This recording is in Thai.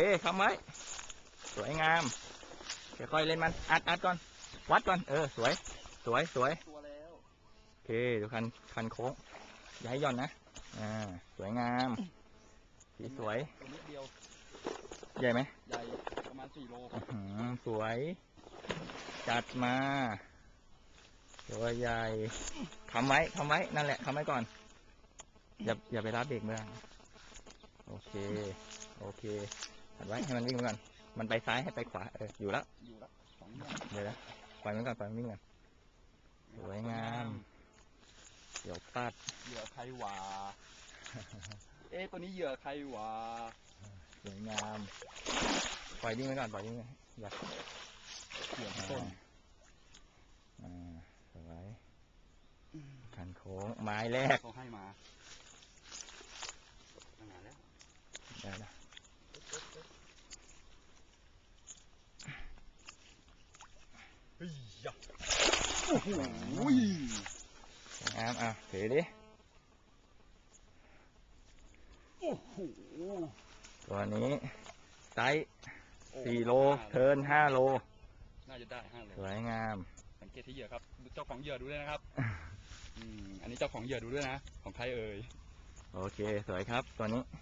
เอ้คำไว้สวยงามค่อยๆเล่นมัน อัดอัดก่อน วัดก่อน เออ สวย สวย สวยตัวแล้วโอเค ดูคัน คันโค้งอย่าให้หย่อนนะ อ่า สวยงาม สีสวยตัวนิดเดียวใหญ่ไหมใหญ่ ประมาณสี่โลอื้อหือสวย จัดมา ตัวใหญ่คำไว้คำไว้ นั่นแหละคำไว้ก่อน อย่า อย่าไปรับเบรกเมื่อโอเค โอเค หัดไว้ให้มันวิ่งไปก่อน มันไปซ้ายให้ไปขวา เออ อยู่แล้วอยู่แล้วสองอย่างเดี๋ยวนะปล่อยมันก่อนปล่อยมันวิ่งก่อนสวยงาม เดี๋ยวปัดเหยื่อใครหวาเอ๊ะตัวนี้เหยื่อใครหวาสวยงาม ปล่อยวิ่งไปก่อนปล่อยวิ่งไปอย่าเหยื่ออ่าต้นอ่าสวยคันโค้งไม้แรกเขาให้มาตั้งนานแล้ว ได้นะ เฮ้ยยะ โอ้โหสวยงามอะถือดิโอ้โหตัวนี้ไซส์โอ้สี่โลเทิร์นห้าโล น่าจะได้ห้าโลสวยงาม สังเกตที่เหยื่อครับดูเจ้าของเหยื่อดูด้วยนะครับอืมอันนี้เจ้าของเหยื่อดูด้วยนะ ของใครเอ่ย โอเค สวยครับ ตัวนี้อ